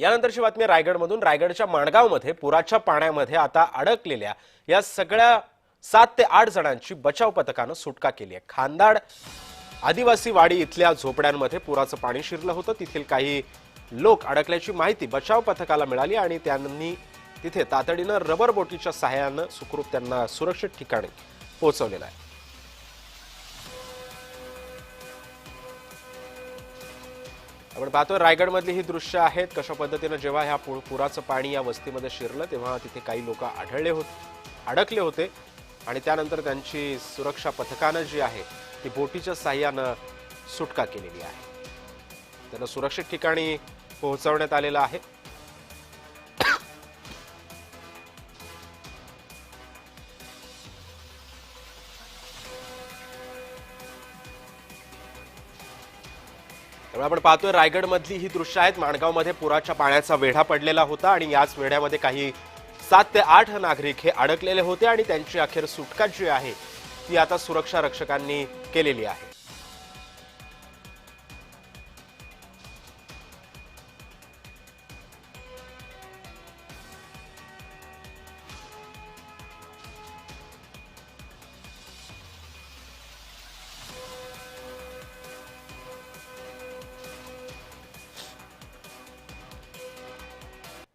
यानंतरची बातमी रायगडमधून. रायगडच्या माणगावमध्ये पुराच्या पाण्यामध्ये आता अडकलेल्या या सगळ्या सात ते आठ जणांची बचाव पथकानं सुटका केली आहे. खांदाड आदिवासी वाडी इथल्या झोपड्यांमध्ये पुराचं पाणी शिरलं होतं. तेथील काही लोक अडकल्याची माहिती बचाव पथकाला मिळाली आणि त्यांनी तिथे तातडीनं रबर बोटीच्या सहाय्यानं सुखरूप त्यांना सुरक्षित ठिकाणी पोहोचवलेलं आहे. आपण पाहतोय रायगडमधली ही दृश्य आहेत. कशा पद्धतीनं जेव्हा ह्या पु- पुराचं पाणी या वस्तीमध्ये शिरलं तेव्हा तिथे काही लोक आढळले होते अडकले होते. आणि त्यानंतर त्यांची सुरक्षा पथकानं जी आहे ती बोटीच्या साह्यानं सुटका केलेली आहे. त्यांना सुरक्षित ठिकाणी पोहोचवण्यात आलेलं आहे. त्यामुळे आपण पाहतोय रायगडमधली ही दृश्य आहेत. माणगावमध्ये पुराच्या पाण्याचा वेढा पडलेला होता आणि याच वेढ्यामध्ये काही सात ते आठ नागरिक हे अडकलेले होते आणि त्यांची अखेर सुटका जी आहे ती आता सुरक्षा रक्षकांनी केलेली आहे.